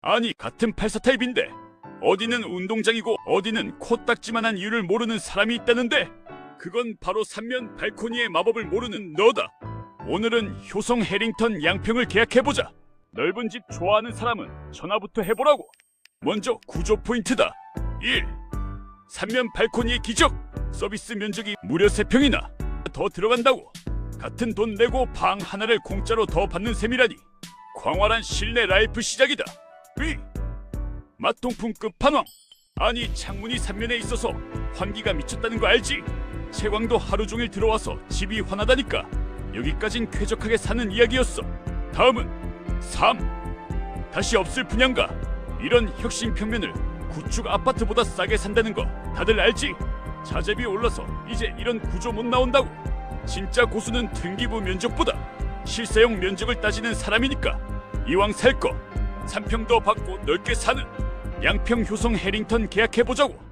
아니 같은 84 타입인데 어디는 운동장이고 어디는 코딱지만한 이유를 모르는 사람이 있다는데 그건 바로 삼면 발코니의 마법을 모르는 너다. 오늘은 효성 해링턴 양평을 계약해보자. 넓은 집 좋아하는 사람은 전화부터 해보라고. 먼저 구조 포인트다. 1. 삼면 발코니의 기적. 서비스 면적이 무려 3평이나 더 들어간다고. 같은 돈 내고 방 하나를 공짜로 더 받는 셈이라니. 광활한 실내 라이프 시작이다. 2. 맛동품 끝판왕. 아니 창문이 삼면에 있어서 환기가 미쳤다는 거 알지? 채광도 하루 종일 들어와서 집이 환하다니까. 여기까진 쾌적하게 사는 이야기였어. 다음은 3. 다시 없을 분양가. 이런 혁신 평면을 구축 아파트보다 싸게 산다는 거 다들 알지? 자재비 올라서 이제 이런 구조 못 나온다고. 진짜 고수는 등기부 면적보다 실사용 면적을 따지는 사람이니까 이왕 살 거 3평 더 받고 넓게 사는 양평 효성 해링턴 계약해보자고.